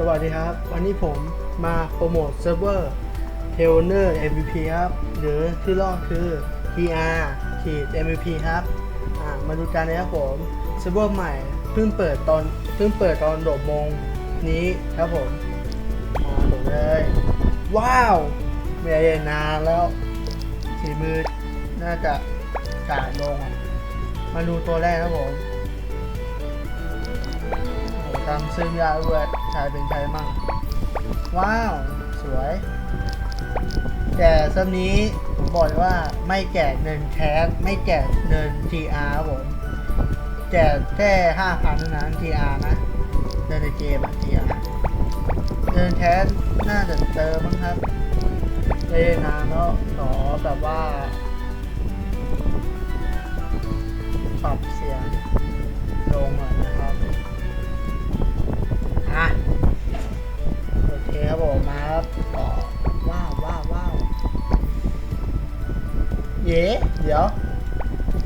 สวัสดีครับ วันนี้ผมมาโปรโมทเซิร์ฟเวอร์ t e l n e r MVP ครับ หรือที่รอคือ PR ขีด MVP ครับ มาดูกันเลยครับผม เซิร์ฟเวอร์ใหม่เพิ่งเปิดตอนเพิ่งเปิดตอนโดดมงนี้ครับผมมาโดดเลย ว้าวไม่ได้นานแล้วสีมือน่าจะกาดลง มาดูตัวแรกครับผมโอ้จำซื้อยาด้วย ใครเป็นใครมั่ง ว้าว สวยแต่ซัมนี้ผมบอกเลยว่าไม่แจกเงินแคสไม่แจกเงิน TR ครับผมแจกแค่ห้าพันเท่านั้น TR นะเงินในเกมอะ TR เงินแคสน่าจะเจอมั้งครับเล่นนานแล้วขอแบบว่าปรับเสียงลงหน่อย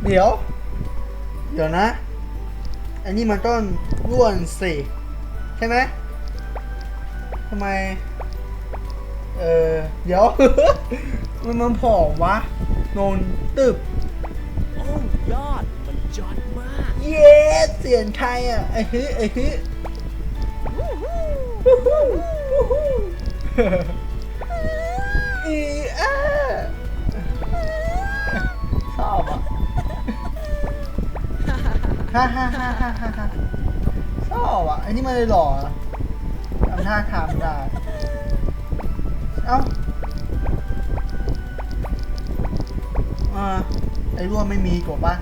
เดี๋ยว เดี๋ยวนะ อันนี้มันต้นร่วนสิใช่ไหมทำไม เออเดี๋ยว มันมันผอมวะโนนตึบโอ้ยอด มันยอดมาก เย้เสียงใครอะไอ้ฮึไอ้ฮึ ฮ่าฮ่าฮ่าฮ่าฮ่าฮ่าชอบอะไอ้นี่มันเลยหล่อทำท่าทางได้ เอ้าอ่าไอ้ร่วมไม่มีกบปะ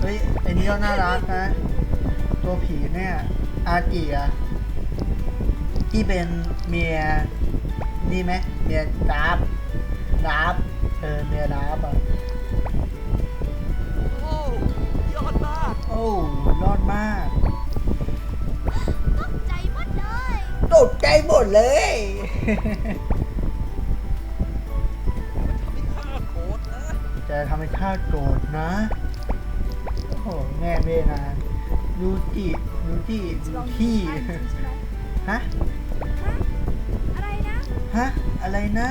เฮ้ย ไอ้นี่ก็น่ารักนะ ตัวผีเนี่ย อากิอะที่เป็นเมียนี่ไหมเมียดาบดาบเออเมียดาบอะ อ้ยอดมาก ตกใจหมดเลยตกใจหมดเลยมันทำให้ข้าโกรธนะจะทำให้ข้าโกรธนะ โอ้โห แม่เบนานดูจิดูจิดูที่ฮะอะไรนะฮะ อะไรนะ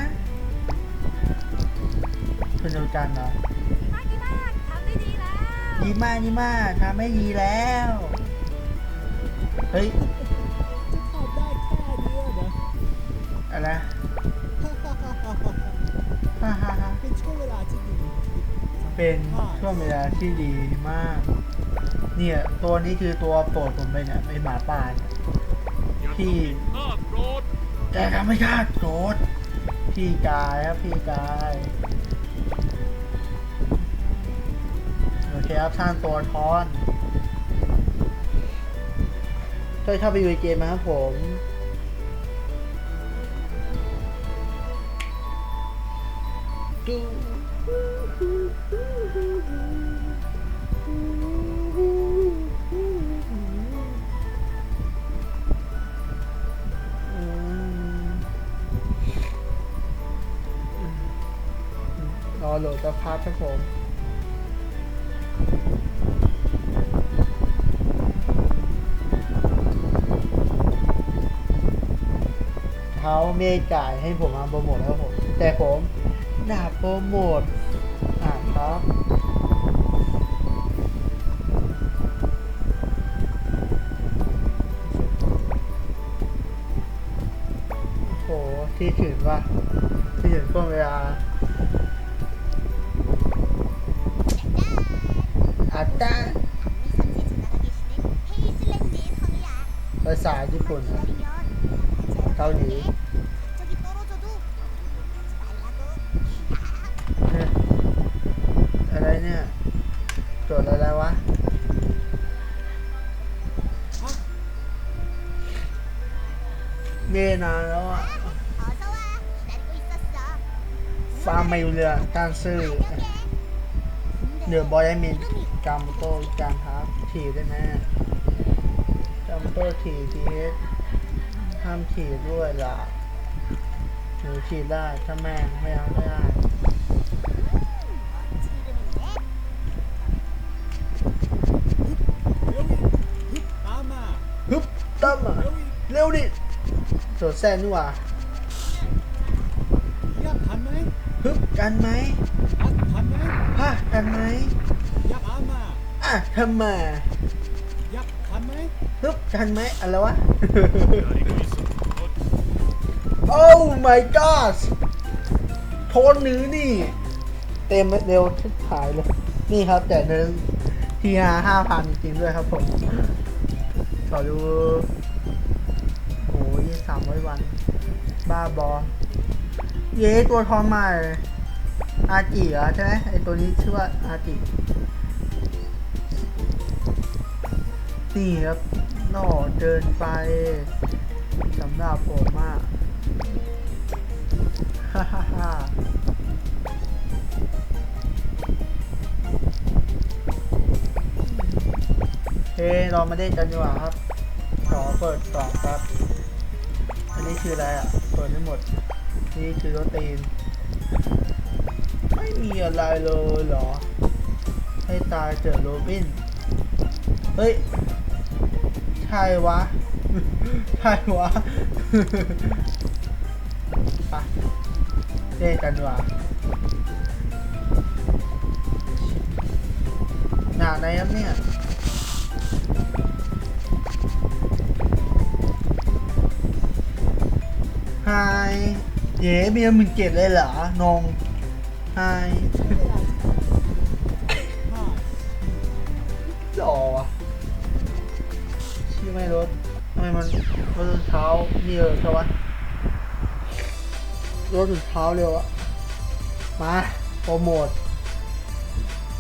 คุณดูกันเหรอ ดีมากดีมากทำไม่ดีแล้ว เฮ้ยจะทำได้แค่เนี้ยนะอะไรฮ่าฮ่าฮ่าเป็นช่วงเวลาที่ดีเป็นช่วงเวลาที่ดีมาก เนี่ยตัวนี้คือตัวโปรดผมเลยเนี่ยไอหมาป่าเนี่ยพี่ข้าโกรธแกทำให้ข้าโกรธพี่กายครับพี่กาย โอเคครับท่นตัวทอนเคยเข้าไปดูในเกมไหมครับผมอืมรอโหลดจะพักครับผม เขาไม่จ่ายให้ผมมาโปรโมทแล้วผมแต่ผมด่าโปรโมทอ่าครับโหที่ถึงว่าที่ถึงช่วงเวลาอาจาภาษาญี่ปุ่นอะ เกาหลีอะไรเนี่ยโจทย์อะไรวะเมนานแล้วอะฟาร์มไม่อยู่เรือการซื้อเดือบอยไมินกามโต้การทับถีได้ไหมกามโต้ถีทีเอส ห้ามถีบด้วยล่ะหนูถีบได้ถ้าแม่งไม่เอาไม่ได้เร็วอีกฮึบตามมาฮึบตั้มอะเร็วอีกเร็วดิโดดแซนนี่ว่ายับทันไหมฮึบกันไหมอัดทันไหมฮะกันไหมยับอามาอะทำไมยับทันไหม ฮึบกันไหมอะไรวะ โอ้ my god โทนนี้นี่ เต็มเร็วทุกขายเลย นี่ครับ แต่เดินทีฮาห้าพันจริงด้วยครับผมขอดูโอ้ยสามร้อยวัน บ้าบอ เย้ตัวทอนใหม่อาจิเหรอใช่ไหมไอตัวนี้ชื่อว่าอาจิ นี่ครับหล่อเดินไปสำหรับผมอะฮ่าฮ่าฮ่าเฮ้เรามาได้กันดีกว่าครับขอเปิดกล่องครับ อันนี้คืออะไรอะ เปิดไม่หมด นี่คือโรตีน ไม่มีอะไรเลยเหรอ ให้ตายเจอโรบิน เฮ้ย ช่วะ ใช่วะไปเล่นกันว่าหนาไหนครับเนี่ยไฮเย้เมียมึงเก็บเลยเหรอนงไฮ ไม่รถทำไมมันรถเท้านี่เออใช่วะรถเท้าเร็วอะมาโปรโมท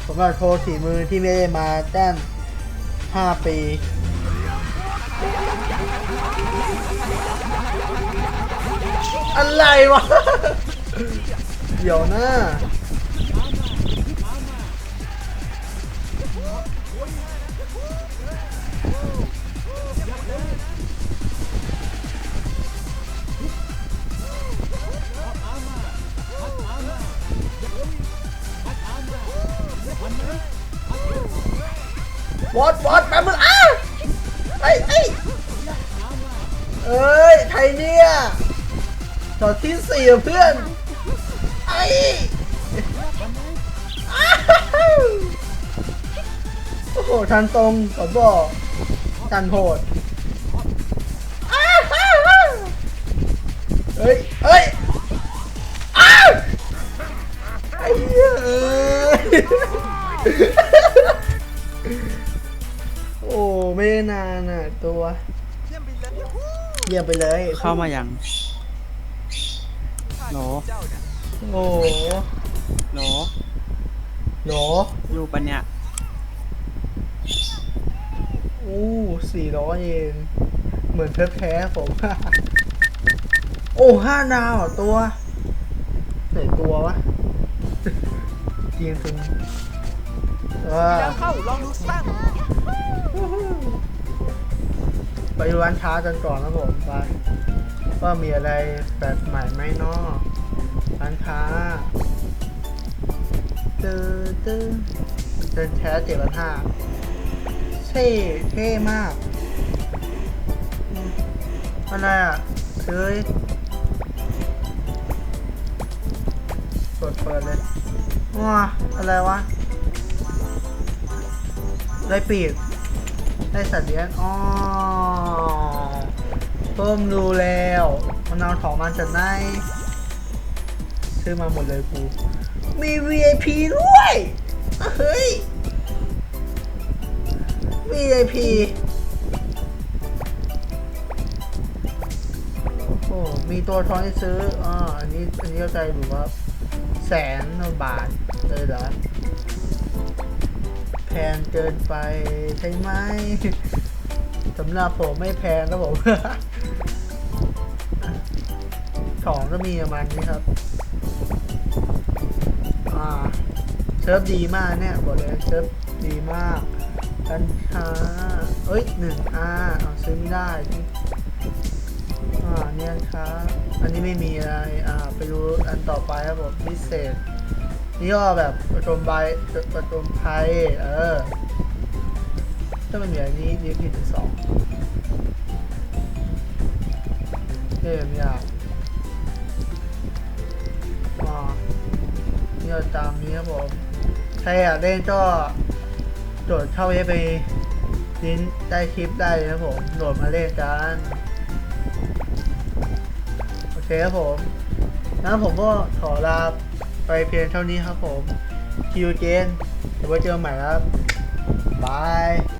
สำหรับโทรสีมือที่ไม่ได้มาแต้ม5ปีอะไรวะ เดี๋ยวนะ เอ้ยไทยเนี่ยจอดที่สี่เพื่อน ไอ้โอ้โห ทันตรงขอบอกทันโหดเฮ้ยเฮ้ยไอ้เหี้ยโอ้ไม่นานอะตัว เยี่ยมไปเลยเข้ามายังโหนโอ้โหนโหนอยู่ปะเนี่ยอู้สี่ร้อยเองเหมือนเพ้แพ้ผม โอ้ห้าดาวอะตัว ไหนตัววะจริงจริงว้าเข้าลองดูสัก ไปร้านค้ากันก่อนนะผมไปว่ามีอะไรแปลกใหม่ไหมเนาะร้านค้าตื้อตื้อเดินแท้เจ็ดพันห้าเท่เท่มากอืมอะไรอะเฮ้ยกดเปิดเลยว้าอะไรวะได้ปีกได้สัตว์เลี้ยงอ๋อ เพิ่มดูแล้วมันเอาของมันจากไหนซื้อมาหมดเลยกู มี VIP ด้วย เฮ้ย VIP โอ้มีตัวทองให้ซื้ออ่าอันนี้ อันนี้เข้าใจอยู่ว่า แสนบาทเลยเหรอแพงเกินไปใช่ไหม สำหรับผมไม่แพงครับผม ของก็มีประมาณนี้ครับ อ่าเซิร์ฟดีมากเนี่ยบอกเลยเซิร์ฟดีมากกันค้าเอ้ยหนึ่งอาเอาซื้อไม่ได้นี่อ่าเนี่ยครับอันนี้ไม่มีอะไรอ่าไปดูอันต่อไปครับผมพิเศษนี่ก็แบบประจมใบประจมภัยเออ ถ้ามันเหนือนี้ดีผิดสองเกมอย่างอ่านี่เราตามนี้ครับผม ใครอยากเล่นก็โดดเข้าไปลิงก์ใต้คลิปได้เลยครับผมโหลดมาเล่นกัน โอเคครับผมงั้นผมก็ขอลาไปเพียงเท่านี้ครับผมคิวเกนเดี๋ยวไว้เจอกันใหม่ครับบาย